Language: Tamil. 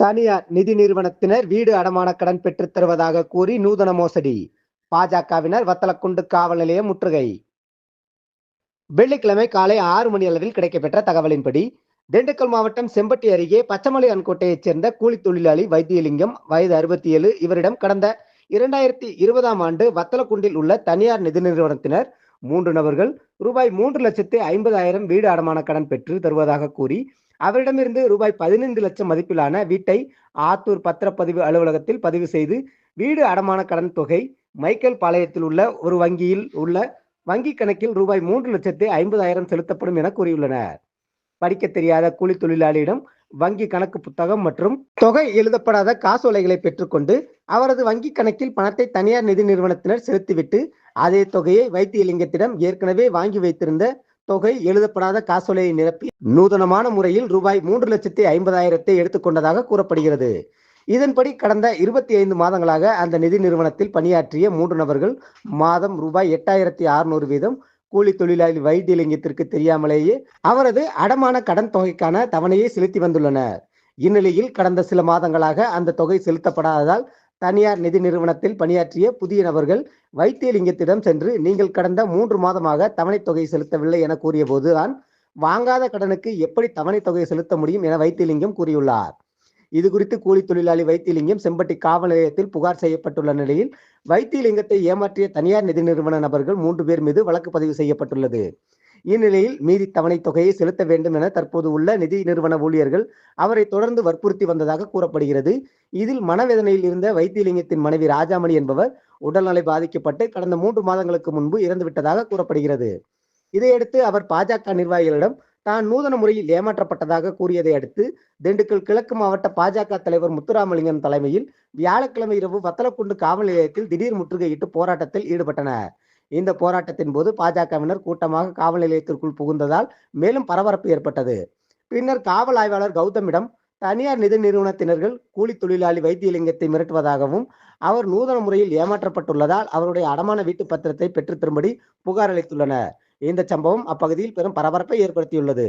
தனியார் நிதி நிறுவனத்தினர் வீடு அடமான கடன் பெற்றுத் தருவதாக கூறி நூதன மோசடி. பாஜகவினர் வத்தலக்குண்டு காவல் நிலையம் முற்றுகை. வெள்ளிக்கிழமை காலை ஆறு மணி அளவில் கிடைக்கப்பெற்ற தகவலின்படி திண்டுக்கல் மாவட்டம் செம்பட்டி அருகே பச்சமலை அன்கோட்டையைச் சேர்ந்த கூலி தொழிலாளி வைத்தியலிங்கம் வயது அறுபத்தி ஏழு இவரிடம் கடந்த இரண்டாயிரத்தி இருபதாம் ஆண்டு வத்தலக்குண்டில் உள்ள தனியார் நிதி நிறுவனத்தினர் மூன்று நபர்கள் ரூபாய் மூன்று லட்சத்து ஐம்பதாயிரம் வீடு அடமான கடன் பெற்று தருவதாக கூறி அவரிடமிருந்து ரூபாய் பதினைந்து லட்சம் மதிப்பிலான வீட்டை ஆத்தூர் பத்திரப்பதிவு அலுவலகத்தில் பதிவு செய்து வீடு அடமான கடன் தொகை மைக்கேல் பாளையத்தில் உள்ள ஒரு வங்கியில் உள்ள வங்கி கணக்கில் ரூபாய் மூன்று லட்சத்து ஐம்பதாயிரம் செலுத்தப்படும் என கூறியுள்ளனர். படிக்க தெரியாத கூலி தொழிலாளியிடம் வங்கி கணக்கு புத்தகம் மற்றும் தொகை எழுதப்படாத காசோலைகளை பெற்றுக்கொண்டு அவரது வங்கி கணக்கில் பணத்தை தனியார் நிதி நிறுவனத்தினர் செலுத்திவிட்டு அதே தொகையை வைத்தியலிங்கத்திடம் ஏற்கனவே வாங்கி வைத்திருந்த தொகை எழுதப்படாத காசோலையை நிரப்பி நூதனமான முறையில் ரூபாய் மூன்று லட்சத்தி ஐம்பதாயிரத்தை எடுத்துக்கொண்டதாக கூறப்படுகிறது. இதன்படி கடந்த இருபத்தி ஐந்து மாதங்களாக அந்த நிதி நிறுவனத்தில் பணியாற்றிய மூன்று நபர்கள் மாதம் ரூபாய் எட்டாயிரத்தி அறுநூறு வீதம் கூலி தொழிலாளி வைத்தியலிங்கத்திற்கு தெரியாமலேயே அவரது அடமான கடன் தொகைக்கான தவணையை செலுத்தி வந்துள்ளனர். இந்நிலையில் கடந்த சில மாதங்களாக அந்த தொகை செலுத்தப்படாததால் தனியார் நிதி நிறுவனத்தில் பணியாற்றிய புதிய நபர்கள் வைத்தியலிங்கத்திடம் சென்று நீங்கள் கடந்த மூன்று மாதமாக தவணைத் தொகை செலுத்தவில்லை என கூறிய போதுதான் வாங்காத கடனுக்கு எப்படி தவணைத் தொகையை செலுத்த முடியும் என வைத்தியலிங்கம் கூறியுள்ளார். இது குறித்து கூலி தொழிலாளி வைத்தியலிங்கம் செம்பட்டி காவல் நிலையத்தில் புகார் செய்யப்பட்டுள்ள நிலையில் வைத்தியலிங்கத்தை ஏமாற்றிய தனியார் நிதி நிறுவன நபர்கள் மூன்று பேர் மீது வழக்கு பதிவு செய்யப்பட்டுள்ளது. இந்நிலையில் மீதி தவணை தொகையை செலுத்த வேண்டும் என தற்போது உள்ள நிதி நிறுவன ஊழியர்கள் அவரை தொடர்ந்து வற்புறுத்தி வந்ததாக கூறப்படுகிறது. இதில் மனவேதனையில் இருந்த வைத்தியலிங்கத்தின் மனைவி ராஜாமணி என்பவர் உடல்நலை பாதிக்கப்பட்டு கடந்த மூன்று மாதங்களுக்கு முன்பு இறந்துவிட்டதாக கூறப்படுகிறது. இதையடுத்து அவர் பாஜக நிர்வாகிகளிடம் தான் நூதன முறையில் ஏமாற்றப்பட்டதாக கூறியதை அடுத்து திண்டுக்கல் கிழக்கு மாவட்ட பாஜக தலைவர் முத்துராமலிங்கம் தலைமையில் வியாழக்கிழமை இரவு வத்தலக்குண்டு காவல் நிலையத்தில் திடீர் முற்றுகையிட்டு போராட்டத்தில் ஈடுபட்டனர். இந்த போராட்டத்தின் போது பாஜகவினர் கூட்டமாக காவல் நிலையத்திற்குள் புகுந்ததால் மேலும் பரபரப்பு ஏற்பட்டது. பின்னர் காவல் ஆய்வாளர் கௌதமிடம் தனியார் நிதி நிறுவனத்தினர்கள் கூலி தொழிலாளி வைத்தியலிங்கத்தை மிரட்டுவதாகவும் அவர் நூதன முறையில் ஏமாற்றப்பட்டுள்ளதால் அவருடைய அடமான வீட்டு பத்திரத்தை பெற்று தரும்படி புகார் அளித்துள்ளனர். இந்த சம்பவம் அப்பகுதியில் பெரும் பரபரப்பை ஏற்படுத்தியுள்ளது.